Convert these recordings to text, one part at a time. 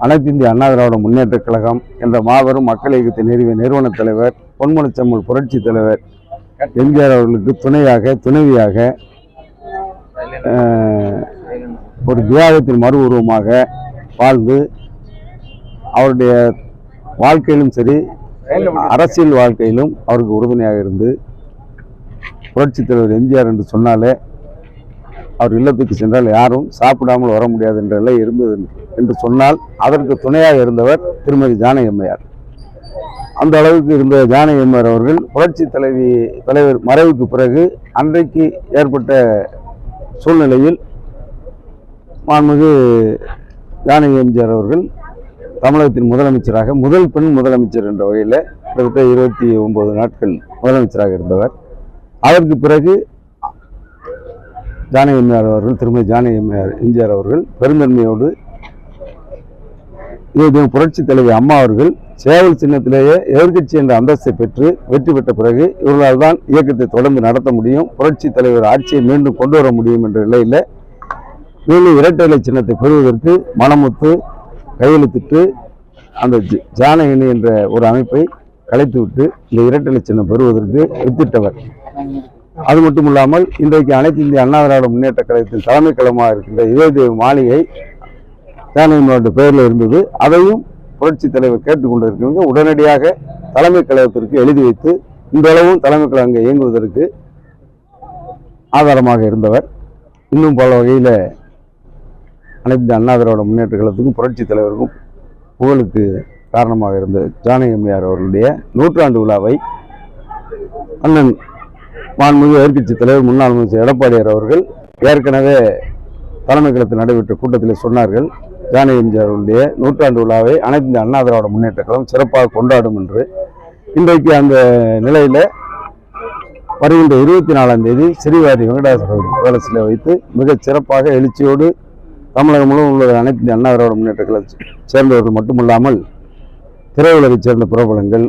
அனைத்து இந்திய அண்ணா திராவிட முன்னேற்ற கழகம் என்ற மாபெரும் மக்கள் இயக்கத்தை நிறுவிய நிறுவன தலைவர் பொன்முனச்சம்மல் புரட்சி தலைவர் எம்ஜிஆர் அவர்களுக்கு துணையாக துணைவியாக ஒரு தியாகத்தின் மறு உருவமாக வாழ்ந்து அவருடைய வாழ்க்கையிலும் சரி அரசியல் வாழ்க்கையிலும் அவருக்கு உறுதுணையாக இருந்து புரட்சி தலைவர் எம்ஜிஆர் என்று சொன்னாலே அவர் இல்லத்துக்கு சென்றால் யாரும் சாப்பிடாமல் வர முடியாது என்ற நிலை இருந்தது என்று சொன்னால் அதற்கு துணையாக இருந்தவர் திருமதி ஜானகி அம்மையார். அந்த அளவுக்கு இருந்த ஜானகி அம்மையார் அவர்கள் புரட்சி தலைவி தலைவர் மறைவுக்கு பிறகு அன்றைக்கு ஏற்பட்ட சூழ்நிலையில் மாண்புமிகு ஜானகி எம்ஜிஆர் அவர்கள் தமிழகத்தின் முதலமைச்சராக முதல் பெண் முதலமைச்சர் என்ற வகையில் கிட்டத்தட்ட இருபத்தி ஒன்பது நாட்கள் முதலமைச்சராக இருந்தவர். அதற்கு பிறகு ஜானகி எம்ஜிஆர் அவர்கள் திருமதி ஜானகி எம்ஜிஆர் எம்ஜிஆர் அவர்கள் பெருந்தன்மையோடு இது புரட்சி தலைவி அம்மா அவர்கள் சேவல் சின்னத்திலேயே எதிர்க்கட்சி என்ற அந்தஸ்தை பெற்று வெற்றி பெற்ற பிறகு இவர்களால் தான் இயக்கத்தை தொடர்ந்து நடத்த முடியும் புரட்சி தலைவர் ஆட்சியை மீண்டும் கொண்டு வர முடியும் என்ற நிலையில் மீண்டும் இரட்டை இலை சின்னத்தை பெறுவதற்கு மனமுத்து கையெழுத்திட்டு அந்த ஜானகினி என்ற ஒரு அமைப்பை கலைத்துவிட்டு இந்த இரட்டை இலை சின்னம் பெறுவதற்கு வித்திட்டவர். அது மட்டும் இல்லாமல் இன்றைக்கு அனைத்து இந்திய அண்ணா திராவிட முன்னேற்ற கழகத்தின் தலைமை கழகமாக இருக்கின்ற இதயதேவி மாளிகை ஜானகினோட பெயரில் இருந்தது. அதையும் புரட்சி தலைவர் கேட்டுக்கொண்டிருக்கிறவங்க உடனடியாக தலைமை கழகத்திற்கு எழுதி வைத்து இன்றளவும் தலைமை கழகம் அங்கே இயங்குவதற்கு ஆதாரமாக இருந்தவர். இன்னும் பல வகையில் அனைத்து அண்ணா திராவிட முன்னேற்ற கழகத்துக்கும் புரட்சி தலைவருக்கும் புகழுக்கு காரணமாக இருந்த ஜானகி அம்மையார் அவர்களுடைய நூற்றாண்டு விழாவை அண்ணன் மாண்புமிகு எதிர்க்கட்சி தலைவர் முன்னாள் முதலமைச்சர் எடப்பாடியார் அவர்கள் ஏற்கனவே தலைமை கழகத்தில் நடைபெற்ற கூட்டத்தில் சொன்னார்கள் ஜானகி எம்ஜிஆர் நூற்றாண்டு விழாவை அனைத்து இந்திய அண்ணா திராவிட முன்னேற்ற கழகம் சிறப்பாக கொண்டாடும் என்று. இன்றைக்கு அந்த நிலையில் வருகின்ற இருபத்தி நாலாம் தேதி சிறிவாதி வெங்கடாசல பேலஸில் வைத்து மிகச் சிறப்பாக எழுச்சியோடு தமிழகம் முழுவதும் உள்ள அனைத்து அண்ணா திராவிட முன்னேற்ற கழகத்தை சேர்ந்தவர்கள் மட்டுமல்லாமல் திரையுலகைச் சேர்ந்த பிரபலங்கள்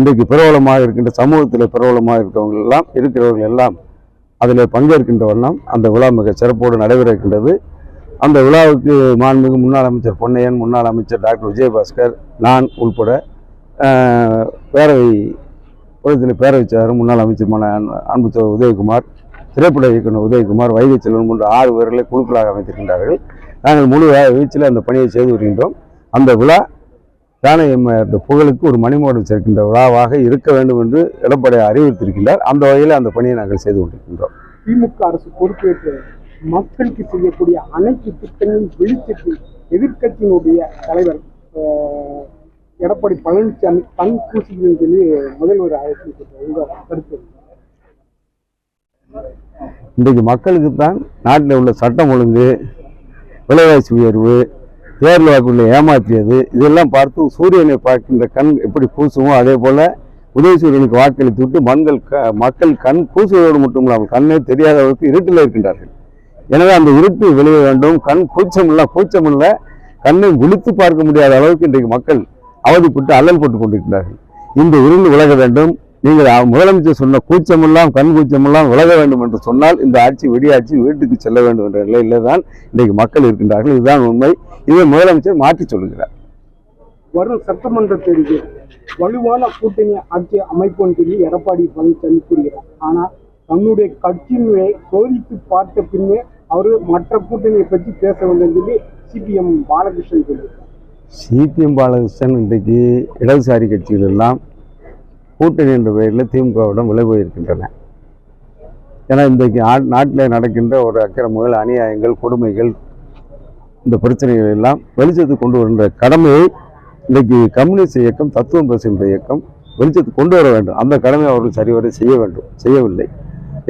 இன்றைக்கு பிரபலமாக இருக்கின்ற சமூகத்தில் பிரபலமாக இருக்கிறவங்க எல்லாம் இருக்கிறவர்கள் எல்லாம் அதில் பங்கேற்கின்ற வண்ணம் அந்த விழா மிக சிறப்போடு நடைபெற இருக்கின்றது அந்த விழாவுக்கு மாண்புமிகு முன்னாள் அமைச்சர் பொன்னையன் முன்னாள் அமைச்சர் டாக்டர் விஜயபாஸ்கர் நான் உள்பட பேரவை புறத்தில் பேரவை செயலர் முன்னாள் அமைச்சருமான அன்பு- உதயகுமார் திரைப்பட இயக்குனர் உதயகுமார் வைகை செல்வன் போன்ற ஆறு பேர்களை குழுக்களாக அமைத்திருக்கின்றார்கள். நாங்கள் முழு வீச்சில் அந்த பணியை செய்து வருகின்றோம். அந்த விழா ஜானகி அம்மையார் புகழுக்கு ஒரு மணிமோடம் சேர்க்கின்ற விழாவாக இருக்க வேண்டும் என்று எடப்பாடி அறிவுறுத்தியிருக்கின்றார் அந்த வகையில் அந்த பணியை நாங்கள் செய்து கொண்டிருக்கின்றோம் திமுக அரசு பொறுப்பேற்று மக்களுக்கு செய்யக்கூடிய அனைத்து திட்டங்களும் வெளிச்சத்தில் எதிர்க்கட்சியினுடைய தலைவர் எடப்பாடி பழனிசாமி கண் பூசிக்கணும்னு சொல்லி முதல்வர் உங்க கருத்து? இன்றைக்கு மக்களுக்கு தான் நாட்டில் உள்ள சட்டம் ஒழுங்கு விலைவாசி உயர்வு தேர்தல் வாய்ப்புகளை ஏமாற்றியது. இதெல்லாம் பார்த்து சூரியனை பார்க்கின்ற கண் எப்படி பூசுமோ அதே போல உதயசூரியனுக்கு வாக்களித்து விட்டு மண்கள் க- மக்கள் கண் பூசுவதோடு மட்டும் இல்லாமல் கண்ணே தெரியாத அளவுக்கு இருட்டில் இருக்கின்றார்கள். எனவே அந்த இருட்டு வெளியே வேண்டும். கண் கூச்சம் இல்ல கூச்சம் கண்ணை விழித்து பார்க்க முடியாத அளவுக்கு இன்றைக்கு மக்கள் அவதிப்பட்டு அல்லல் போட்டுக் கொண்டிருக்கிறார்கள் இந்த இருள் விலக வேண்டும். நீங்கள் முதலமைச்சர் சொன்ன கூச்சமெல்லாம் கண் கூச்சமெல்லாம் விலக வேண்டும் என்று சொன்னால் இந்த ஆட்சி வெடியாட்சி வீட்டுக்கு செல்ல வேண்டும் என்ற நிலையில தான் இன்றைக்கு மக்கள் இருக்கின்றார்கள். இதுதான் உண்மை. இதை முதலமைச்சர் மாற்றி சொல்லுகிறார். வரும் சட்டமன்ற தேர்தலில் வலுவான கூட்டணி ஆட்சி அமைப்புன்னு சொல்லி எடப்பாடி பழனிசாமி கூறுகிறார். ஆனால் தன்னுடைய கட்சியினுடைய சோதித்து பார்த்த பின்னே அவர் மற்ற கூட்டணியை பற்றி பேச வேண்டும் சொல்லி சிபிஎம் பாலகிருஷ்ணன் சொல்லியிருக்கார். சிபிஎம் பாலகிருஷ்ணன் இன்றைக்கு இடதுசாரி கட்சிகள் எல்லாம் கூட்டணி என்ற பெயரில் திமுகவிடம் விலை போயிருக்கின்றன. ஏன்னா இன்றைக்கு நாட்டில் நடக்கின்ற ஒரு அக்கிரமங்கள் அநியாயங்கள் கொடுமைகள் இந்த பிரச்சனைகள் எல்லாம் வெளிச்சத்துக்கு கொண்டு வருகின்ற கடமையை இன்றைக்கு கம்யூனிஸ்ட் இயக்கம் தத்துவம் பேசுகின்ற இயக்கம் வெளிச்சத்துக்கு கொண்டு வர வேண்டும். அந்த கடமையை அவர்கள் சரிவர செய்ய வேண்டும் செய்யவில்லை.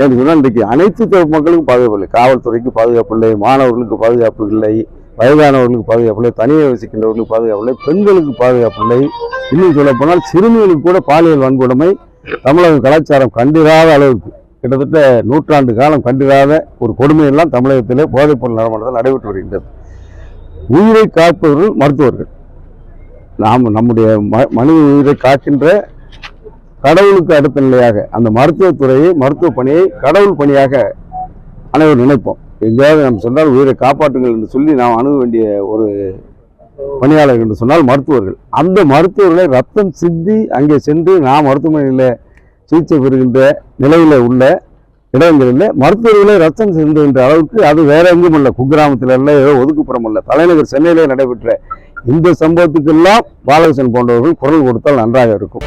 ஏன்னு சொன்னால் இன்றைக்கு அனைத்து மக்களுக்கும் பாதுகாப்பு இல்லை. காவல்துறைக்கு பாதுகாப்பு இல்லை மாணவர்களுக்கு பாதுகாப்பு இல்லை வயதானவர்களுக்கு பாதுகாப்பு இல்லை தனியாக வசிக்கின்றவர்களுக்கு பாதுகாப்பு இல்லை பெண்களுக்கு பாதுகாப்பு இல்லை. இன்னும் சொல்ல போனால் சிறுமிகளுக்கு கூட பாலியல் வன்கொடுமை தமிழக கலாச்சாரம் கண்டிராத அளவுக்கு. கிட்டத்தட்ட நூற்றாண்டு காலம் கண்டிராத ஒரு கொடுமையெல்லாம் தமிழகத்திலே போதைப்பொருள் நடைமுறை நடைபெற்று வருகின்றது. உயிரை காப்பவர்கள் மருத்துவர்கள். நாம் நம்முடைய ம- மனித உயிரை காக்கின்ற கடவுளுக்கு அடுத்த நிலையாக அந்த மருத்துவத்துறையை மருத்துவ பணியை கடவுள் பணியாக அனைவரும் நினைப்போம். எங்கேயாவது நம்ம சொன்னால் உயிரை காப்பாற்றுங்கள் என்று சொல்லி நாம் அணுக வேண்டிய ஒரு பணியாளர்கள் என்று சொன்னால் மருத்துவர்கள். அந்த மருத்துவர்களை ரத்தம் சிந்தி அங்கே சென்று நான் மருத்துவமனையில் சிகிச்சை பெறுகின்ற நிலையில் உள்ள இடங்களில் மருத்துவர்களே ரத்தம் சிந்துகின்ற அளவுக்கு அது வேற எங்கும் இல்லை குக்கிராமத்தில் இல்லை ஏதோ ஒதுக்குப்புறம் இல்லை தலைநகர் சென்னையிலே நடைபெற்ற இந்த சம்பவத்துக்கெல்லாம் பாலகிருஷ்ணன் போன்றவர்கள் குரல் கொடுத்தால் நன்றாக இருக்கும்.